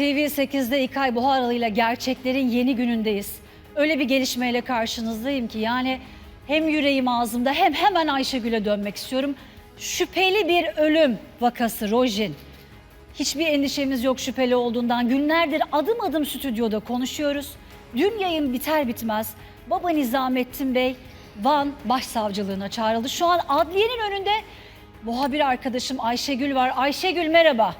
TV8'de İlkay Buharalı ile gerçeklerin yeni günündeyiz. Öyle bir gelişmeyle karşınızdayım ki yani hem yüreğim ağzımda hem hemen Ayşegül'e dönmek istiyorum. Şüpheli bir ölüm vakası Rojin. Hiçbir endişemiz yok şüpheli olduğundan. Günlerdir adım adım stüdyoda konuşuyoruz. Dün yayın biter bitmez Baba Nizamettin Bey Van Başsavcılığına çağrıldı. Şu an adliyenin önünde muhabir arkadaşım Ayşegül var. Ayşegül merhaba.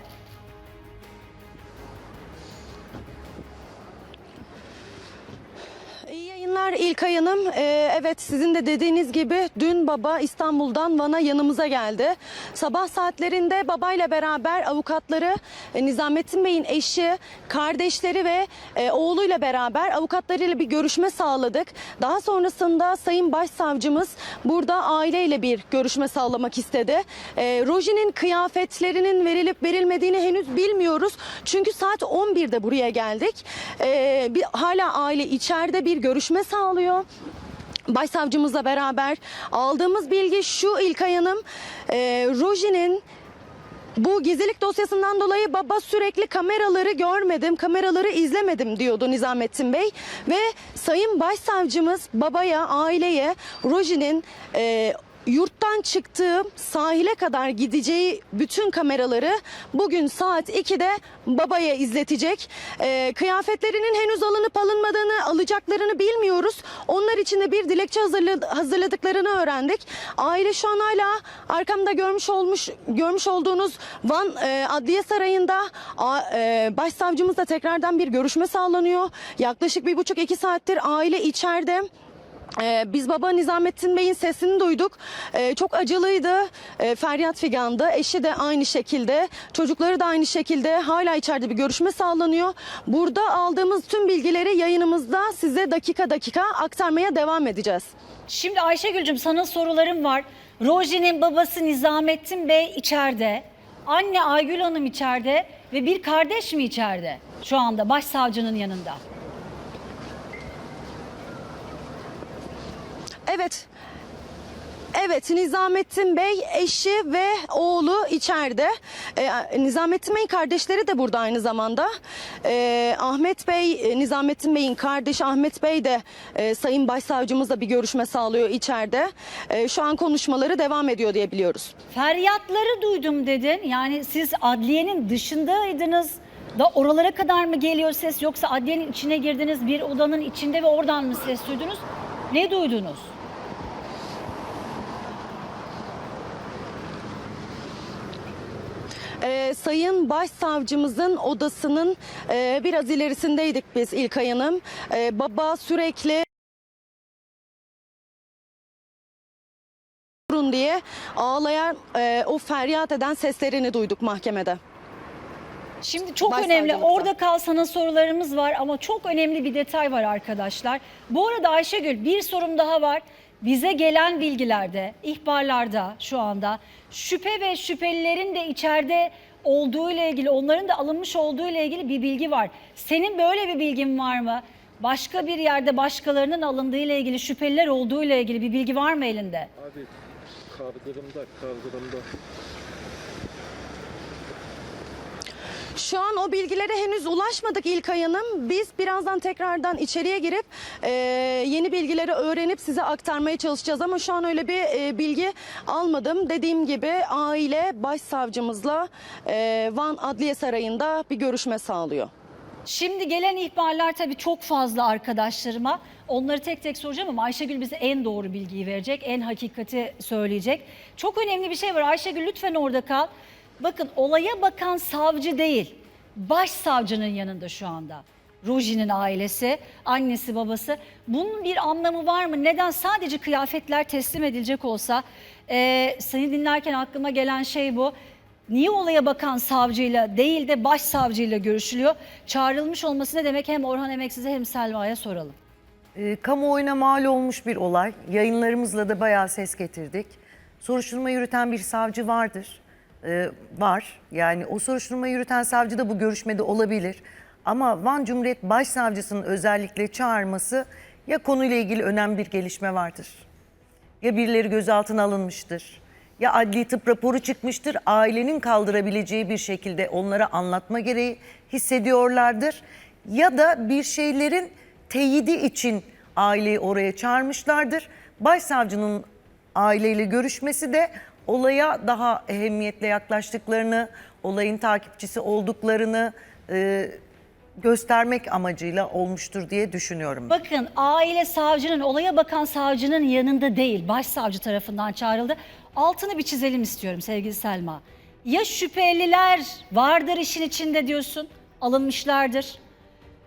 Yayınlar İlkay Hanım. Ee, evet sizin de dediğiniz gibi dün baba İstanbul'dan Van'a yanımıza geldi. Sabah saatlerinde babayla beraber avukatları e, Nizamettin Bey'in eşi, kardeşleri ve e, oğluyla beraber avukatlarıyla bir görüşme sağladık. Daha sonrasında Sayın Başsavcımız burada aileyle bir görüşme sağlamak istedi. E, Roji'nin kıyafetlerinin verilip verilmediğini henüz bilmiyoruz. Çünkü saat 11'de buraya geldik. E, bir, hala aile içeride bir görüşme sağlıyor. Başsavcımızla beraber aldığımız bilgi şu İlkay Hanım, e, Roji'nin bu gizlilik dosyasından dolayı baba sürekli kameraları görmedim, kameraları izlemedim diyordu Nizamettin Bey. Ve Sayın Başsavcımız babaya, aileye Roji'nin e, yurttan çıktığı sahile kadar gideceği bütün kameraları bugün saat 2'de babaya izletecek. E, kıyafetlerinin henüz alınıp alınmadığını, alacaklarını bilmiyoruz. Onlar için de bir dilekçe hazırla- hazırladıklarını öğrendik. Aile şu an hala arkamda görmüş olmuş görmüş olduğunuz Van e, Adliye Sarayı'nda a, e, başsavcımızla tekrardan bir görüşme sağlanıyor. Yaklaşık bir buçuk iki saattir aile içeride. Ee, biz baba Nizamettin Bey'in sesini duyduk. Ee, çok acılıydı. Ee, feryat figandı. Eşi de aynı şekilde. Çocukları da aynı şekilde. Hala içeride bir görüşme sağlanıyor. Burada aldığımız tüm bilgileri yayınımızda size dakika dakika aktarmaya devam edeceğiz. Şimdi Ayşegül'cüm sana sorularım var. Roji'nin babası Nizamettin Bey içeride. Anne Aygül Hanım içeride ve bir kardeş mi içeride şu anda başsavcının yanında? Evet. Evet Nizamettin Bey eşi ve oğlu içeride. Ee, Nizamettin Bey'in kardeşleri de burada aynı zamanda. Ee, Ahmet Bey, e, Nizamettin Bey'in kardeşi Ahmet Bey de e, Sayın Başsavcımızla bir görüşme sağlıyor içeride. Ee, şu an konuşmaları devam ediyor diye biliyoruz. Feryatları duydum dedin. Yani siz adliyenin dışındaydınız da oralara kadar mı geliyor ses yoksa adliyenin içine girdiniz bir odanın içinde ve oradan mı ses duydunuz? Ne duydunuz? Ee, Sayın Başsavcımızın odasının e, biraz ilerisindeydik biz İlkay Hanım. Ee, baba sürekli durun diye ağlayan, e, o feryat eden seslerini duyduk mahkemede. Şimdi çok Başsavcılıkta. önemli. Orada kal sana sorularımız var ama çok önemli bir detay var arkadaşlar. Bu arada Ayşegül bir sorum daha var. Bize gelen bilgilerde, ihbarlarda şu anda şüphe ve şüphelilerin de içeride olduğu ile ilgili, onların da alınmış olduğu ile ilgili bir bilgi var. Senin böyle bir bilgin var mı? Başka bir yerde başkalarının alındığı ile ilgili şüpheliler olduğu ile ilgili bir bilgi var mı elinde? Abi kaldırımda kaldırımda. Şu an o bilgilere henüz ulaşmadık İlkay Hanım. Biz birazdan tekrardan içeriye girip e, yeni bilgileri öğrenip size aktarmaya çalışacağız. Ama şu an öyle bir e, bilgi almadım. Dediğim gibi aile başsavcımızla e, Van Adliye Sarayı'nda bir görüşme sağlıyor. Şimdi gelen ihbarlar tabii çok fazla arkadaşlarıma. Onları tek tek soracağım ama Ayşegül bize en doğru bilgiyi verecek, en hakikati söyleyecek. Çok önemli bir şey var. Ayşegül lütfen orada kal. Bakın olaya bakan savcı değil, başsavcının yanında şu anda. Ruji'nin ailesi, annesi, babası. Bunun bir anlamı var mı? Neden sadece kıyafetler teslim edilecek olsa? Ee, seni dinlerken aklıma gelen şey bu. Niye olaya bakan savcıyla değil de başsavcıyla görüşülüyor? Çağrılmış olması ne demek? Hem Orhan Emeksiz'e hem Selva'ya soralım. E, kamuoyuna mal olmuş bir olay. Yayınlarımızla da bayağı ses getirdik. Soruşturma yürüten bir savcı vardır. E, var. Yani o soruşturma yürüten savcı da bu görüşmede olabilir. Ama Van Cumhuriyet Başsavcısının özellikle çağırması ya konuyla ilgili önemli bir gelişme vardır. Ya birileri gözaltına alınmıştır. ya adli tıp raporu çıkmıştır, ailenin kaldırabileceği bir şekilde onlara anlatma gereği hissediyorlardır. Ya da bir şeylerin teyidi için aileyi oraya çağırmışlardır. Başsavcının aileyle görüşmesi de olaya daha ehemmiyetle yaklaştıklarını, olayın takipçisi olduklarını e, göstermek amacıyla olmuştur diye düşünüyorum. Bakın aile savcının, olaya bakan savcının yanında değil, başsavcı tarafından çağrıldı. Altını bir çizelim istiyorum sevgili Selma. Ya şüpheliler vardır işin içinde diyorsun, alınmışlardır.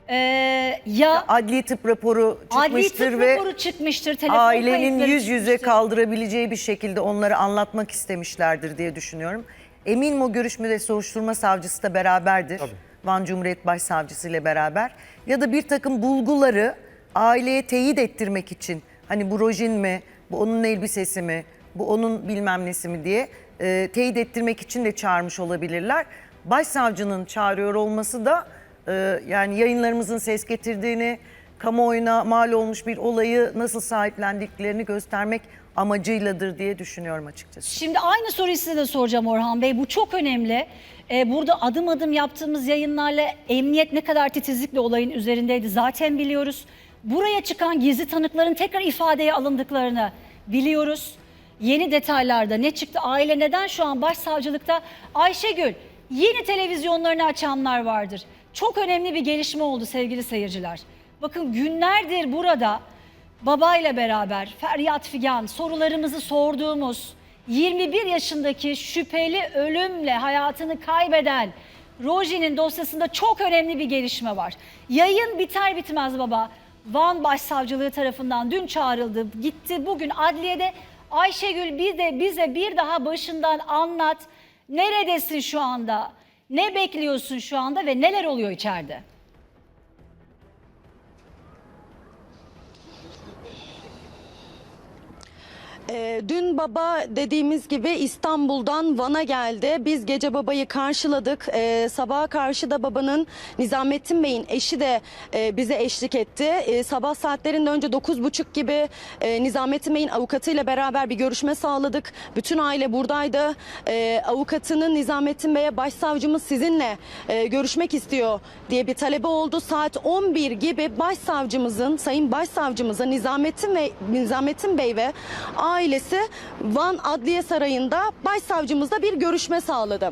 Ee, ya Adli tıp raporu adli çıkmıştır tıp ve raporu çıkmıştır, telefon ailenin kayıtları yüz yüze çıkmıştır. kaldırabileceği bir şekilde onları anlatmak istemişlerdir diye düşünüyorum. Eminim o görüşmede soruşturma savcısı da beraberdir. Van Cumhuriyet Başsavcısı ile beraber. Ya da bir takım bulguları aileye teyit ettirmek için hani bu rojin mi, bu onun elbisesi mi, bu onun bilmem nesi mi diye e, teyit ettirmek için de çağırmış olabilirler. Başsavcının çağırıyor olması da e, yani yayınlarımızın ses getirdiğini, kamuoyuna mal olmuş bir olayı nasıl sahiplendiklerini göstermek amacıyladır diye düşünüyorum açıkçası. Şimdi aynı soruyu size de soracağım Orhan Bey. Bu çok önemli. Ee, burada adım adım yaptığımız yayınlarla emniyet ne kadar titizlikle olayın üzerindeydi zaten biliyoruz. Buraya çıkan gizli tanıkların tekrar ifadeye alındıklarını biliyoruz. Yeni detaylarda ne çıktı? Aile neden şu an başsavcılıkta? Ayşegül yeni televizyonlarını açanlar vardır. Çok önemli bir gelişme oldu sevgili seyirciler. Bakın günlerdir burada babayla beraber feryat figan sorularımızı sorduğumuz 21 yaşındaki şüpheli ölümle hayatını kaybeden Roji'nin dosyasında çok önemli bir gelişme var. Yayın biter bitmez baba Van Başsavcılığı tarafından dün çağrıldı. Gitti bugün adliyede Ayşegül bir de bize bir daha başından anlat. Neredesin şu anda? Ne bekliyorsun şu anda ve neler oluyor içeride? Ee, dün baba dediğimiz gibi İstanbul'dan Van'a geldi. Biz gece babayı karşıladık. Ee, sabaha karşı da babanın Nizamettin Bey'in eşi de e, bize eşlik etti. Ee, sabah saatlerinde önce 9.30 gibi e, Nizamettin Bey'in avukatıyla beraber bir görüşme sağladık. Bütün aile buradaydı. Avukatının Nizamettin Bey'e başsavcımız sizinle e, görüşmek istiyor diye bir talebi oldu. Saat 11 gibi başsavcımızın, sayın başsavcımızın Nizamettin ve Nizamettin Bey ve ailesi Van Adliye Sarayı'nda başsavcımızla bir görüşme sağladı.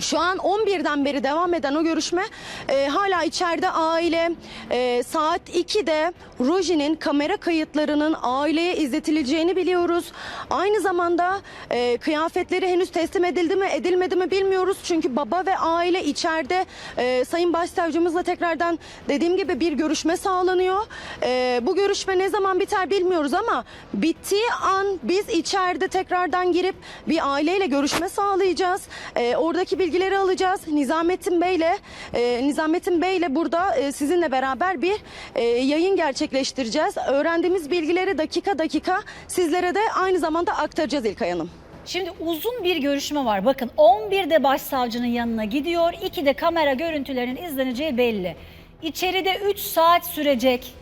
Şu an 11'den beri devam eden o görüşme e, hala içeride aile e, saat 2'de Roji'nin kamera kayıtlarının aileye izletileceğini biliyoruz. Aynı zamanda e, kıyafetleri henüz teslim edildi mi edilmedi mi bilmiyoruz. Çünkü baba ve aile içeride e, Sayın Başsavcımızla tekrardan dediğim gibi bir görüşme sağlanıyor. E, bu görüşme ne zaman biter bilmiyoruz ama bittiği an biz içeride tekrardan girip bir aileyle görüşme sağlayacağız. E, oradaki bilgileri alacağız. Nizamettin Bey'le e, Nizamettin Bey'le burada e, sizinle beraber bir e, yayın gerçekleştireceğiz. Öğrendiğimiz bilgileri dakika dakika sizlere de aynı zamanda aktaracağız İlkay Hanım. Şimdi uzun bir görüşme var. Bakın 11'de başsavcının yanına gidiyor. 2'de kamera görüntülerinin izleneceği belli. İçeride 3 saat sürecek.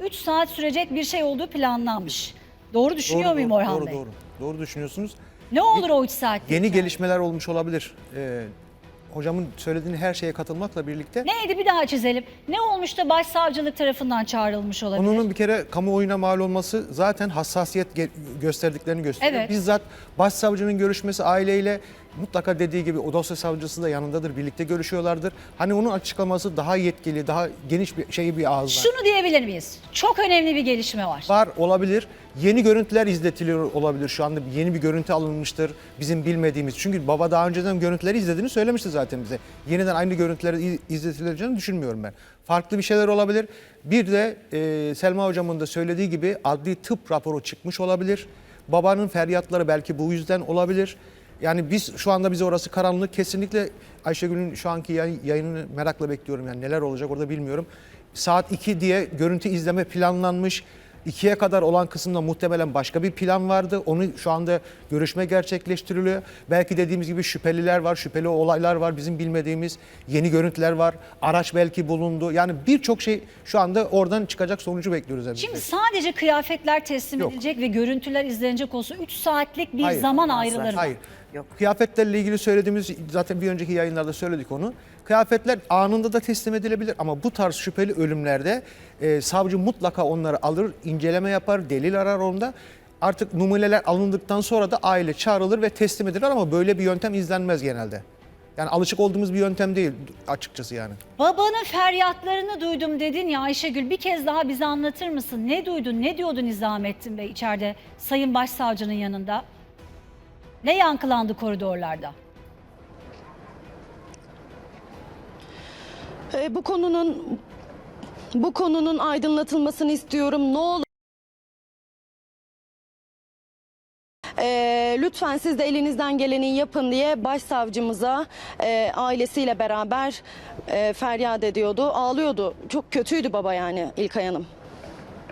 3 saat sürecek bir şey olduğu planlanmış. Doğru düşünüyor Doğru, muyum doğru, Orhan doğru, Bey? Doğru, doğru düşünüyorsunuz. Ne olur o 3 saat? Yeni gelişmeler olmuş olabilir. Ee, hocamın söylediğini her şeye katılmakla birlikte Neydi bir daha çizelim. Ne olmuş da başsavcılık tarafından çağrılmış olabilir? Konunun bir kere kamuoyuna mal olması zaten hassasiyet ge- gösterdiklerini gösteriyor. Evet. Bizzat başsavcının görüşmesi aileyle mutlaka dediği gibi o dosya savcısı da yanındadır. Birlikte görüşüyorlardır. Hani onun açıklaması daha yetkili, daha geniş bir şeyi bir ağızdan. Şunu diyebilir miyiz? Çok önemli bir gelişme var. Var olabilir. Yeni görüntüler izletiliyor olabilir. Şu anda yeni bir görüntü alınmıştır. Bizim bilmediğimiz. Çünkü baba daha önceden görüntüleri izlediğini söylemişti zaten bize. Yeniden aynı görüntüleri iz- izletileceğini düşünmüyorum ben. Farklı bir şeyler olabilir. Bir de e, Selma hocamın da söylediği gibi adli tıp raporu çıkmış olabilir. Babanın feryatları belki bu yüzden olabilir. Yani biz şu anda bize orası karanlık. Kesinlikle Ayşegül'ün şu anki yay- yayınını merakla bekliyorum. Yani neler olacak orada bilmiyorum. Saat 2 diye görüntü izleme planlanmış. İkiye kadar olan kısımda muhtemelen başka bir plan vardı. Onu şu anda görüşme gerçekleştiriliyor. Belki dediğimiz gibi şüpheliler var, şüpheli olaylar var, bizim bilmediğimiz yeni görüntüler var. Araç belki bulundu. Yani birçok şey şu anda oradan çıkacak sonucu bekliyoruz. hep Şimdi sadece kıyafetler teslim Yok. edilecek ve görüntüler izlenecek olsa 3 saatlik bir Hayır. zaman ayrılır mı? Hayır. Yok. Kıyafetlerle ilgili söylediğimiz zaten bir önceki yayınlarda söyledik onu. Kıyafetler anında da teslim edilebilir ama bu tarz şüpheli ölümlerde e, savcı mutlaka onları alır, inceleme yapar, delil arar onda. Artık numuneler alındıktan sonra da aile çağrılır ve teslim edilir ama böyle bir yöntem izlenmez genelde. Yani alışık olduğumuz bir yöntem değil açıkçası yani. Babanın feryatlarını duydum dedin ya Ayşegül bir kez daha bize anlatır mısın? Ne duydun, ne diyordu Nizamettin Bey içeride Sayın Başsavcının yanında? Ne yankılandı koridorlarda? E, bu konunun bu konunun aydınlatılmasını istiyorum. Ne olur E, lütfen siz de elinizden geleni yapın diye başsavcımıza e, ailesiyle beraber e, feryat ediyordu. Ağlıyordu. Çok kötüydü baba yani İlkay Hanım.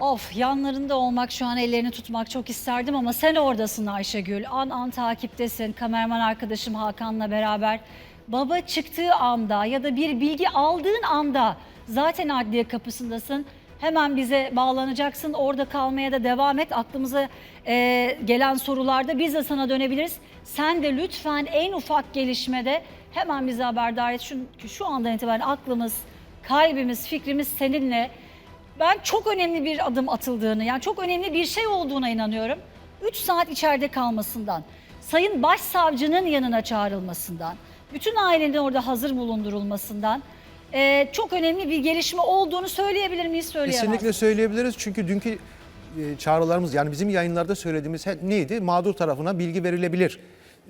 Of yanlarında olmak şu an ellerini tutmak çok isterdim ama sen oradasın Ayşegül. An an takiptesin. Kameraman arkadaşım Hakan'la beraber. Baba çıktığı anda ya da bir bilgi aldığın anda zaten adliye kapısındasın. Hemen bize bağlanacaksın. Orada kalmaya da devam et. Aklımıza e, gelen sorularda biz de sana dönebiliriz. Sen de lütfen en ufak gelişmede hemen bize haberdar et. Çünkü şu andan itibaren aklımız, kalbimiz, fikrimiz seninle. Ben çok önemli bir adım atıldığını, yani çok önemli bir şey olduğuna inanıyorum. 3 saat içeride kalmasından, Sayın Başsavcının yanına çağrılmasından, bütün ailenin orada hazır bulundurulmasından eee, çok önemli bir gelişme olduğunu söyleyebilir miyiz, söyleyemez Kesinlikle söyleyebiliriz çünkü dünkü e, çağrılarımız yani bizim yayınlarda söylediğimiz neydi? Mağdur tarafına bilgi verilebilir.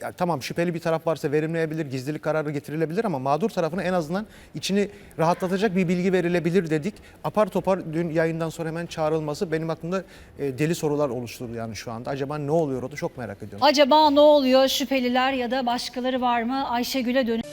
Ya tamam şüpheli bir taraf varsa verilmeyebilir, gizlilik kararı getirilebilir ama mağdur tarafına en azından içini rahatlatacak bir bilgi verilebilir dedik. Apar topar dün yayından sonra hemen çağrılması benim aklımda e, deli sorular oluşturdu yani şu anda. Acaba ne oluyor o da çok merak ediyorum. Acaba ne oluyor? Şüpheliler ya da başkaları var mı? Ayşegül'e dönüp